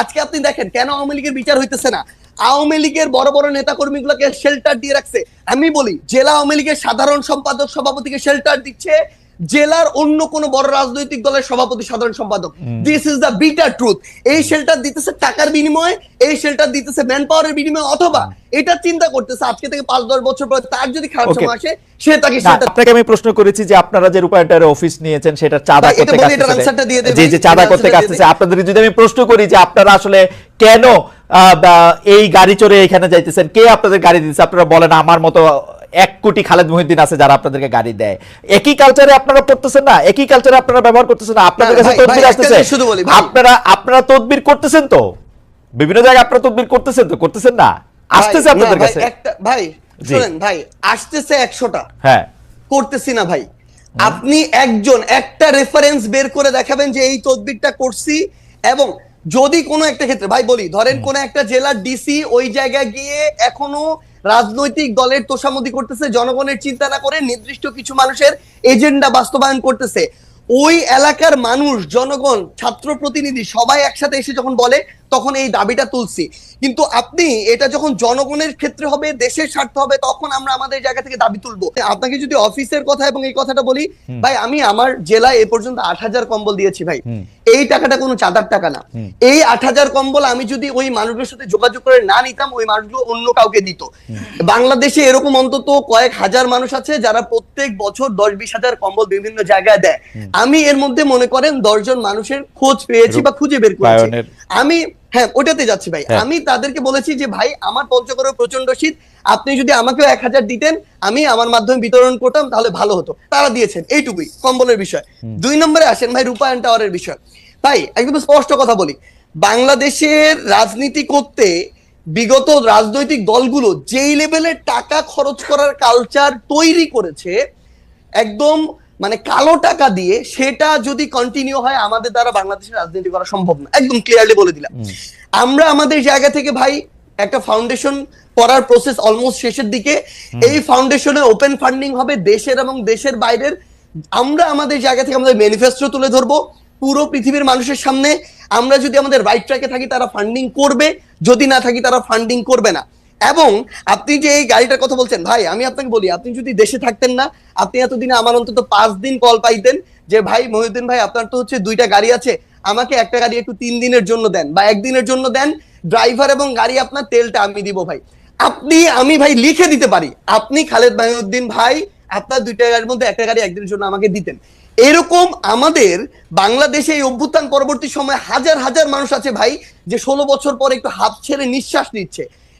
আজকে আপনি দেখেন কেন আওয়ামী লীগের বিচার হইতেছে না? আওয়ামী লীগের বড় বড় নেতা কর্মীগুলোকে শেল্টার দিয়ে রাখছে। আমি বলি, জেলা আওয়ামী লীগের সাধারণ সম্পাদক সভাপতিকে শেল্টার দিচ্ছে জেলার অন্য কোন বড় রাজনৈতিক দলের সভাপতি সাধারণ সম্পাদক। This is the bitter truth এই শেল্টার দিতেছে টাকার বিনিময়ে এই শেল্টার দিতেছে ম্যান পাওয়ারের বিনিময়ে অথবা এটা চিন্তা করতেছে আজকে থেকে পাঁচ দশ বছর পর তার যদি খারাপ সময় আসে সে তাকে আপনাকে আমি প্রশ্ন করেছি যে আপনারা যে রূপায়ণটার অফিস নিয়েছেন সেটা চাঁদা করতে। জি জি চাঁদা করতে আসতেছে আপনাদের যদি আমি প্রশ্ন করি যে আপনারা আসলে কেন এই গাড়ি চড়ে এখানে যাইতেছেন কে আপনাদের গাড়ি দিচ্ছে আপনারা বলেন আমার মতো এক কোটি খালেদ মহিউদ্দিন আছে যারা আপনাদেরকে গাড়ি দেয়। একই কালচারে আপনারা করতেছেন না একই কালচারে আপনারা ব্যবহার করতেছেন না আপনাদের কাছে তদবির আসতেছে। আপনারা আপনারা তদবির করতেছেন তো? বিভিন্ন জায়গায় আপনারা তদবির করতেছেন তো? করতেছেন না? আসতেছে আপনাদের কাছে? একটা ভাই শুনেন ভাই আসতেছে একশোটা। হ্যাঁ। করতেছি না ভাই। আপনি একজন একটা রেফারেন্স বের করে দেখাবেন যে এই তদবিরটা করছি এবং যদি কোনো একটা ক্ষেত্রে ভাই বলি ধরেন কোন একটা জেলার ডিসি ওই জায়গায় গিয়ে এখনও রাজনৈতিক দলের তোষামতি করতেছে জনগণের চিন্তা না করে নির্দিষ্ট কিছু মানুষের এজেন্ডা বাস্তবায়ন করতেছে। ওই এলাকার মানুষ জনগণ ছাত্র প্রতিনিধি সবাই একসাথে এসে যখন বলে তখন এই দাবিটা তুলছি। কিন্তু আপনি এটা যখন জনগণের ক্ষেত্রে হবে দেশের স্বার্থ হবে তখন আমরা আমাদের জায়গা থেকে দাবি তুলবো। আপনাকে যদি অফিসের কথা এবং এই কথাটা বলি ভাই আমি আমার জেলায় এ পর্যন্ত আট হাজার কম্বল দিয়েছি ভাই। এই টাকাটা কোনো চাঁদার টাকা না। এই আট হাজার কম্বল আমি যদি ওই মানুষগুলোর সাথে যোগাযোগ করে না নিতাম ওই মানুষগুলো অন্য কাউকে দিত। বাংলাদেশে এরকম অন্তত কয়েক হাজার মানুষ আছে যারা প্রত্যেক বছর দশ বিশ হাজার কম্বল বিভিন্ন জায়গায় দেয়। আমি এর মধ্যে মনে করেন দশজন মানুষের খোঁজ পেয়েছি বা খুঁজে বের করেছি। আমি হ্যাঁ ওটাতে যাচ্ছি ভাই। হ্যাঁ। আমি তাদেরকে বলেছি যে ভাই আমার পঞ্চগড়ে প্রচণ্ড শীত। আপনি যদি আমাকেও এক হাজার দিতেন আমি আমার মাধ্যমে বিতরণ করতাম তাহলে ভালো হতো। তারা দিয়েছেন এইটুকুই কম্বলের বিষয়। দুই নম্বরে আসেন ভাই রূপায়ণ টাওয়ারের বিষয়। ভাই একদম স্পষ্ট কথা বলি। বাংলাদেশের রাজনীতি করতে বিগত রাজনৈতিক দলগুলো যেই লেভেলে টাকা খরচ করার কালচার তৈরি করেছে একদম মানে কালো টাকা দিয়ে সেটা যদি কন্টিনিউ হয় আমাদের দ্বারা বাংলাদেশের রাজনীতি করা সম্ভব না। একদম ক্লিয়ারলি বলে দিলাম। আমরা আমাদের জায়গা থেকে ভাই একটা ফাউন্ডেশন করার প্রসেস অলমোস্ট শেষের দিকে। এই ফাউন্ডেশনে ওপেন ফান্ডিং হবে দেশের এবং দেশের বাইরের। আমরা আমাদের জায়গা থেকে আমাদের ম্যানিফেস্টো তুলে ধরবো। পুরো পৃথিবীর মানুষের সামনে। আমরা যদি আমাদের রাইট ট্র্যাকে থাকি তারা ফান্ডিং করবে। যদি না থাকি তারা ফান্ডিং করবে না। এবং আপনি যে এই গাড়িটার কথা বলছেন, ভাই, আমি আপনাকে বলি, আপনি যদি দেশে থাকতেন না, আপনি এতদিনে আমার অন্তত পাঁচ দিন কল পাইতেন যে, ভাই, মহিউদ্দিন ভাই, আপনার তো হচ্ছে দুইটা গাড়ি আছে, আমাকে একটা গাড়ি একটু তিন দিনের জন্য দেন বা একদিনের জন্য দেন, ড্রাইভার এবং গাড়ি আপনার তেলটা আমি দিব ভাই। আপনি, আমি ভাই লিখে দিতে পারি, আপনি খালেদ মাহিউদ্দিন ভাই, আপনার দুইটা গাড়ির মধ্যে একটা গাড়ি একদিনের জন্য আমাকে দিতেন। এরকম আমাদের বাংলাদেশে এই অভ্যুত্থান পরবর্তী সময় হাজার হাজার মানুষ আছে ভাই, যে ষোলো বছর পর একটু হাত ছেড়ে নিঃশ্বাস নিচ্ছে।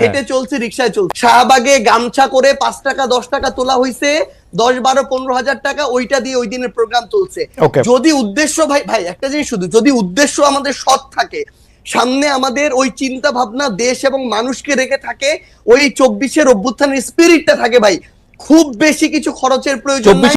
হেঁটে চলছে রিক্সায় চলছে। শাহবাগে গামছা করে পাঁচ টাকা দশ টাকা তোলা হয়েছে দশ বারো পনেরো হাজার টাকা ওইটা দিয়ে ওই দিনের প্রোগ্রাম চলছে। যদি উদ্দেশ্য ভাই ভাই একটা জিনিস শুধু যদি উদ্দেশ্য আমাদের সৎ থাকে সামনে আমাদের ওই চিন্তা ভাবনা দেশ এবং মানুষকে রেখে থাকে ওই চব্বিশের অভ্যুত্থানের স্পিরিটটা থাকে ভাই খুব বেশি কিছু খরচের প্রয়োজন নাই।